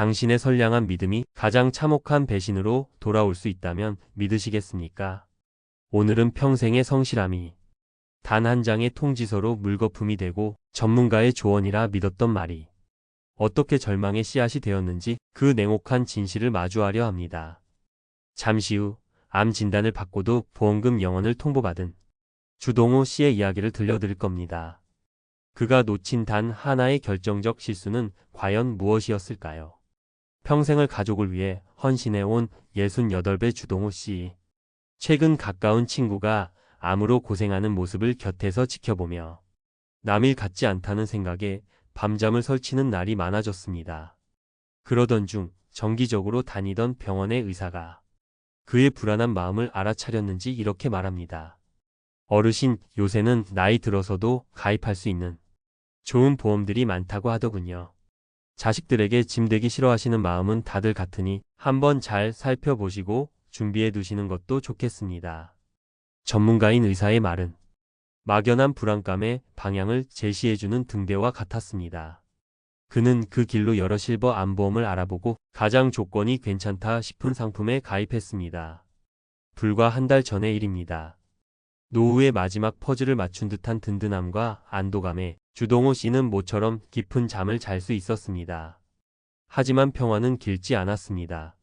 당신의 선량한 믿음이 가장 참혹한 배신으로 돌아올 수 있다면 믿으시겠습니까? 오늘은 평생의 성실함이 단 한 장의 통지서로 물거품이 되고 전문가의 조언이라 믿었던 말이 어떻게 절망의 씨앗이 되었는지 그 냉혹한 진실을 마주하려 합니다. 잠시 후 암 진단을 받고도 보험금 영원을 통보받은 주동호 씨의 이야기를 들려드릴 겁니다. 그가 놓친 단 하나의 결정적 실수는 과연 무엇이었을까요? 평생을 가족을 위해 헌신해온 68배 주동호 씨. 최근 가까운 친구가 암으로 고생하는 모습을 곁에서 지켜보며 남일 같지 않다는 생각에 밤잠을 설치는 날이 많아졌습니다. 그러던 중 정기적으로 다니던 병원의 의사가 그의 불안한 마음을 알아차렸는지 이렇게 말합니다. 어르신, 요새는 나이 들어서도 가입할 수 있는 좋은 보험들이 많다고 하더군요. 자식들에게 짐되기 싫어하시는 마음은 다들 같으니 한번 잘 살펴보시고 준비해 두시는 것도 좋겠습니다. 전문가인 의사의 말은 막연한 불안감의 방향을 제시해주는 등대와 같았습니다. 그는 그 길로 여러 실버 암보험을 알아보고 가장 조건이 괜찮다 싶은 상품에 가입했습니다. 불과 한 달 전의 일입니다. 노후의 마지막 퍼즐을 맞춘 듯한 든든함과 안도감에 주동호 씨는 모처럼 깊은 잠을 잘 수 있었습니다. 하지만 평화는 길지 않았습니다.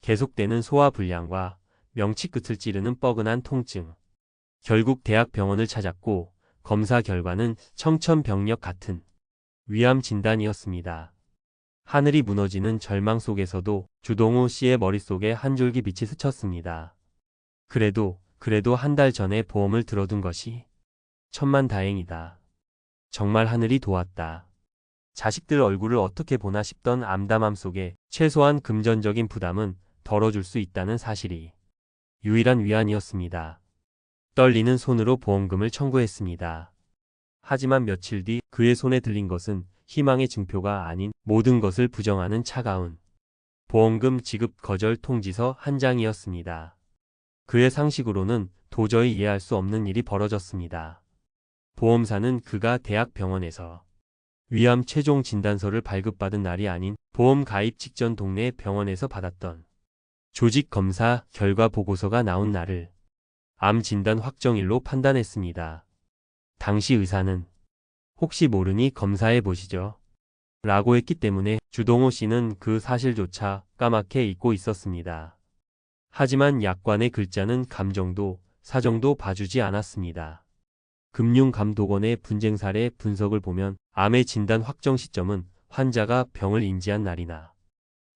계속되는 소화불량과 명치 끝을 찌르는 뻐근한 통증. 결국 대학병원을 찾았고 검사 결과는 청천벽력 같은 위암 진단이었습니다. 하늘이 무너지는 절망 속에서도 주동호 씨의 머릿속에 한 줄기 빛이 스쳤습니다. 그래도 그래도 한 달 전에 보험을 들어둔 것이 천만 다행이다. 정말 하늘이 도왔다. 자식들 얼굴을 어떻게 보나 싶던 암담함 속에 최소한 금전적인 부담은 덜어줄 수 있다는 사실이 유일한 위안이었습니다. 떨리는 손으로 보험금을 청구했습니다. 하지만 며칠 뒤 그의 손에 들린 것은 희망의 증표가 아닌 모든 것을 부정하는 차가운 보험금 지급 거절 통지서 한 장이었습니다. 그의 상식으로는 도저히 이해할 수 없는 일이 벌어졌습니다. 보험사는 그가 대학병원에서 위암 최종 진단서를 발급받은 날이 아닌 보험 가입 직전 동네 병원에서 받았던 조직 검사 결과 보고서가 나온 날을 암 진단 확정일로 판단했습니다. 당시 의사는 혹시 모르니 검사해 보시죠. 라고 했기 때문에 주동호 씨는 그 사실조차 까맣게 잊고 있었습니다. 하지만 약관의 글자는 감정도 사정도 봐주지 않았습니다. 금융감독원의 분쟁 사례 분석을 보면 암의 진단 확정 시점은 환자가 병을 인지한 날이나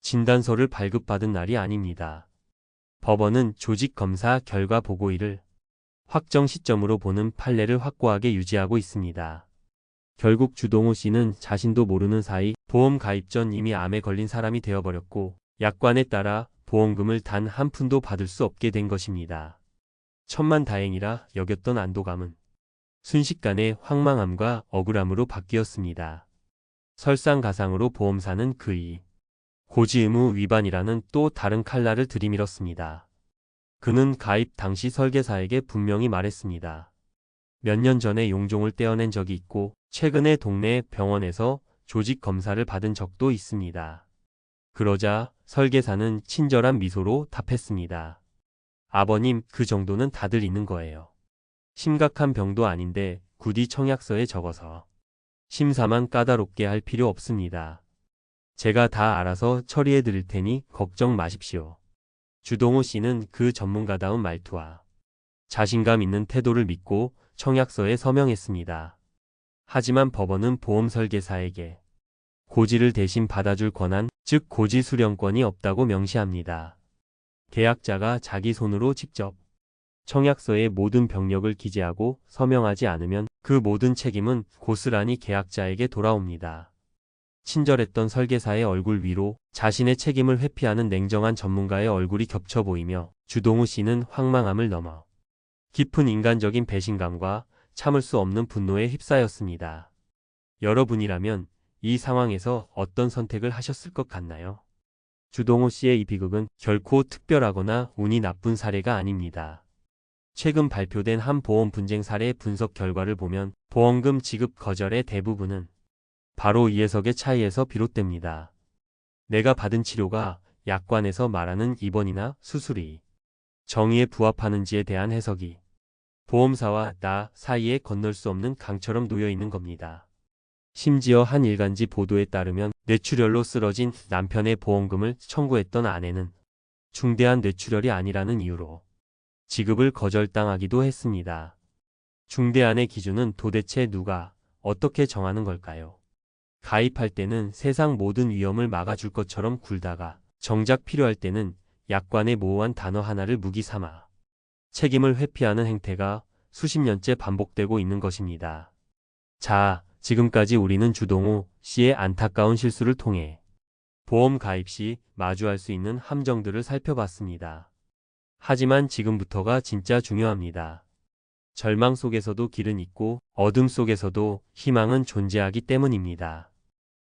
진단서를 발급받은 날이 아닙니다. 법원은 조직검사 결과 보고일을 확정 시점으로 보는 판례를 확고하게 유지하고 있습니다. 결국 주동호 씨는 자신도 모르는 사이 보험 가입 전 이미 암에 걸린 사람이 되어버렸고 약관에 따라 보험금을 단 한 푼도 받을 수 없게 된 것입니다. 천만 다행이라 여겼던 안도감은 순식간에 황망함과 억울함으로 바뀌었습니다. 설상가상으로 보험사는 그이 고지 의무 위반이라는 또 다른 칼날을 들이밀었습니다. 그는 가입 당시 설계사에게 분명히 말했습니다. 몇 년 전에 용종을 떼어낸 적이 있고 최근에 동네 병원에서 조직 검사를 받은 적도 있습니다. 그러자 설계사는 친절한 미소로 답했습니다. 아버님, 그 정도는 다들 있는 거예요. 심각한 병도 아닌데 굳이 청약서에 적어서 심사만 까다롭게 할 필요 없습니다. 제가 다 알아서 처리해 드릴 테니 걱정 마십시오. 주동호 씨는 그 전문가다운 말투와 자신감 있는 태도를 믿고 청약서에 서명했습니다. 하지만 법원은 보험 설계사에게 고지를 대신 받아줄 권한, 즉 고지 수령권이 없다고 명시합니다. 계약자가 자기 손으로 직접 청약서에 모든 병력을 기재하고 서명하지 않으면 그 모든 책임은 고스란히 계약자에게 돌아옵니다. 친절했던 설계사의 얼굴 위로 자신의 책임을 회피하는 냉정한 전문가의 얼굴이 겹쳐 보이며 주동우 씨는 황망함을 넘어 깊은 인간적인 배신감과 참을 수 없는 분노에 휩싸였습니다. 여러분이라면 이 상황에서 어떤 선택을 하셨을 것 같나요? 주동호 씨의 이 비극은 결코 특별하거나 운이 나쁜 사례가 아닙니다. 최근 발표된 한 보험 분쟁 사례 분석 결과를 보면 보험금 지급 거절의 대부분은 바로 이 해석의 차이에서 비롯됩니다. 내가 받은 치료가 약관에서 말하는 입원이나 수술이 정의에 부합하는지에 대한 해석이 보험사와 나 사이에 건널 수 없는 강처럼 놓여 있는 겁니다. 심지어 한 일간지 보도에 따르면 뇌출혈로 쓰러진 남편의 보험금을 청구했던 아내는 중대한 뇌출혈이 아니라는 이유로 지급을 거절당하기도 했습니다. 중대한의 기준은 도대체 누가 어떻게 정하는 걸까요? 가입할 때는 세상 모든 위험을 막아줄 것처럼 굴다가 정작 필요할 때는 약관의 모호한 단어 하나를 무기 삼아 책임을 회피하는 행태가 수십 년째 반복되고 있는 것입니다. 자, 지금까지 우리는 주동우 씨의 안타까운 실수를 통해 보험 가입 시 마주할 수 있는 함정들을 살펴봤습니다. 하지만 지금부터가 진짜 중요합니다. 절망 속에서도 길은 있고 어둠 속에서도 희망은 존재하기 때문입니다.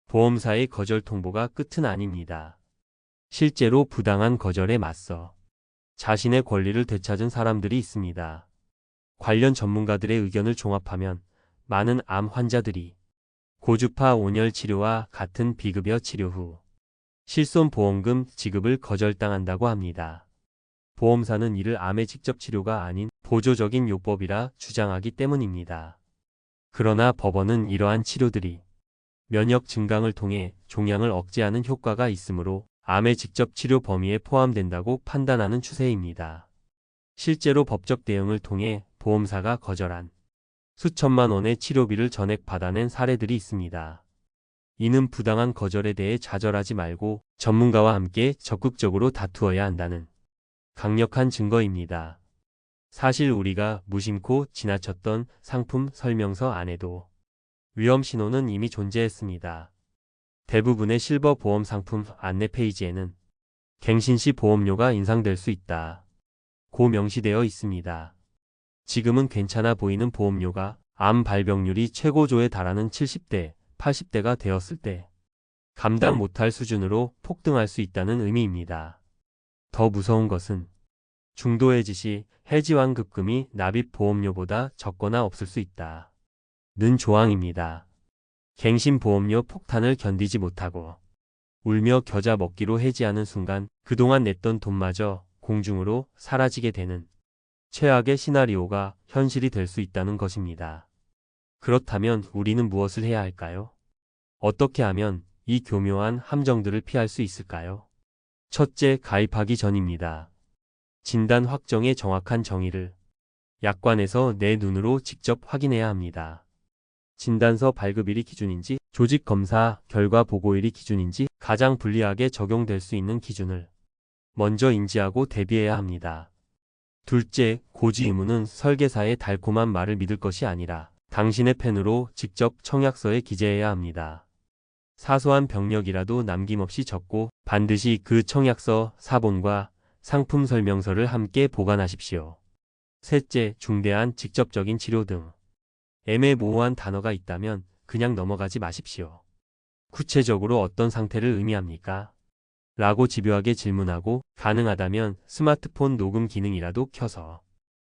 보험사의 거절 통보가 끝은 아닙니다. 실제로 부당한 거절에 맞서 자신의 권리를 되찾은 사람들이 있습니다. 관련 전문가들의 의견을 종합하면 많은 암 환자들이 고주파 온열 치료와 같은 비급여 치료 후 실손보험금 지급을 거절당한다고 합니다. 보험사는 이를 암의 직접 치료가 아닌 보조적인 요법이라 주장하기 때문입니다. 그러나 법원은 이러한 치료들이 면역 증강을 통해 종양을 억제하는 효과가 있으므로 암의 직접 치료 범위에 포함된다고 판단하는 추세입니다. 실제로 법적 대응을 통해 보험사가 거절한 수천만 원의 치료비를 전액 받아낸 사례들이 있습니다. 이는 부당한 거절에 대해 좌절하지 말고 전문가와 함께 적극적으로 다투어야 한다는 강력한 증거입니다. 사실 우리가 무심코 지나쳤던 상품 설명서 안에도 위험 신호는 이미 존재했습니다. 대부분의 실버 보험 상품 안내 페이지에는 갱신 시 보험료가 인상될 수 있다. 고 명시되어 있습니다. 지금은 괜찮아 보이는 보험료가 암 발병률이 최고조에 달하는 70대, 80대가 되었을 때 감당 못할 수준으로 폭등할 수 있다는 의미입니다. 더 무서운 것은 중도해지 시 해지환 급금이 납입 보험료보다 적거나 없을 수 있다. 는 조항입니다. 갱신 보험료 폭탄을 견디지 못하고 울며 겨자 먹기로 해지하는 순간 그동안 냈던 돈마저 공중으로 사라지게 되는 최악의 시나리오가 현실이 될 수 있다는 것입니다. 그렇다면 우리는 무엇을 해야 할까요? 어떻게 하면 이 교묘한 함정들을 피할 수 있을까요? 첫째, 가입하기 전입니다. 진단 확정의 정확한 정의를 약관에서 내 눈으로 직접 확인해야 합니다. 진단서 발급일이 기준인지, 조직 검사 결과 보고일이 기준인지 가장 불리하게 적용될 수 있는 기준을 먼저 인지하고 대비해야 합니다. 둘째, 고지 의무는 설계사의 달콤한 말을 믿을 것이 아니라 당신의 펜으로 직접 청약서에 기재해야 합니다. 사소한 병력이라도 남김없이 적고 반드시 그 청약서 사본과 상품 설명서를 함께 보관하십시오. 셋째, 중대한 직접적인 치료 등 애매모호한 단어가 있다면 그냥 넘어가지 마십시오. 구체적으로 어떤 상태를 의미합니까? 라고 집요하게 질문하고 가능하다면 스마트폰 녹음 기능이라도 켜서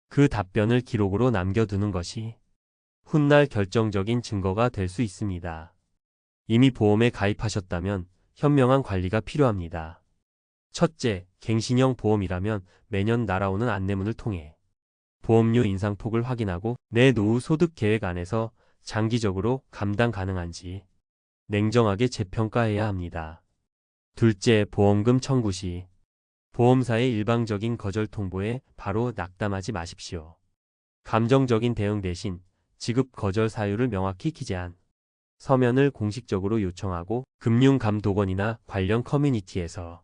그 답변을 기록으로 남겨두는 것이 훗날 결정적인 증거가 될 수 있습니다. 이미 보험에 가입하셨다면 현명한 관리가 필요합니다. 첫째, 갱신형 보험이라면 매년 날아오는 안내문을 통해 보험료 인상폭을 확인하고 내 노후 소득 계획 안에서 장기적으로 감당 가능한지 냉정하게 재평가해야 합니다. 둘째, 보험금 청구 시 보험사의 일방적인 거절 통보에 바로 낙담하지 마십시오. 감정적인 대응 대신 지급 거절 사유를 명확히 기재한 서면을 공식적으로 요청하고 금융감독원이나 관련 커뮤니티에서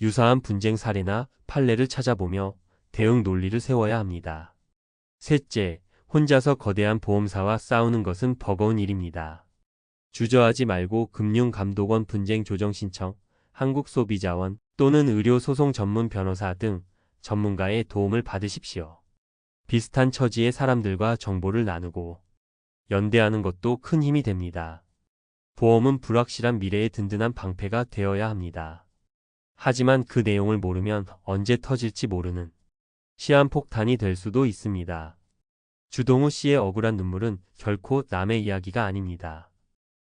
유사한 분쟁 사례나 판례를 찾아보며 대응 논리를 세워야 합니다. 셋째, 혼자서 거대한 보험사와 싸우는 것은 버거운 일입니다. 주저하지 말고 금융감독원 분쟁 조정 신청, 한국소비자원 또는 의료소송 전문 변호사 등 전문가의 도움을 받으십시오. 비슷한 처지의 사람들과 정보를 나누고 연대하는 것도 큰 힘이 됩니다. 보험은 불확실한 미래의 든든한 방패가 되어야 합니다. 하지만 그 내용을 모르면 언제 터질지 모르는 시한폭탄이 될 수도 있습니다. 주동우 씨의 억울한 눈물은 결코 남의 이야기가 아닙니다.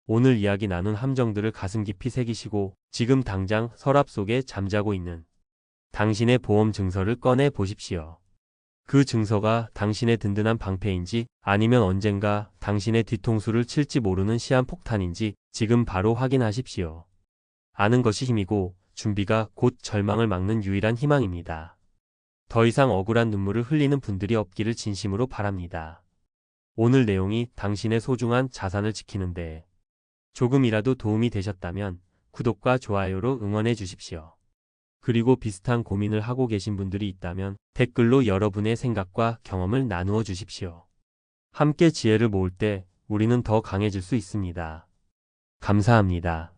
오늘 이야기 나눈 함정들을 가슴 깊이 새기시고 지금 당장 서랍 속에 잠자고 있는 당신의 보험 증서를 꺼내 보십시오. 그 증서가 당신의 든든한 방패인지 아니면 언젠가 당신의 뒤통수를 칠지 모르는 시한폭탄인지 지금 바로 확인하십시오. 아는 것이 힘이고 준비가 곧 절망을 막는 유일한 희망입니다. 더 이상 억울한 눈물을 흘리는 분들이 없기를 진심으로 바랍니다. 오늘 내용이 당신의 소중한 자산을 지키는데 조금이라도 도움이 되셨다면 구독과 좋아요로 응원해 주십시오. 그리고 비슷한 고민을 하고 계신 분들이 있다면 댓글로 여러분의 생각과 경험을 나누어 주십시오. 함께 지혜를 모을 때 우리는 더 강해질 수 있습니다. 감사합니다.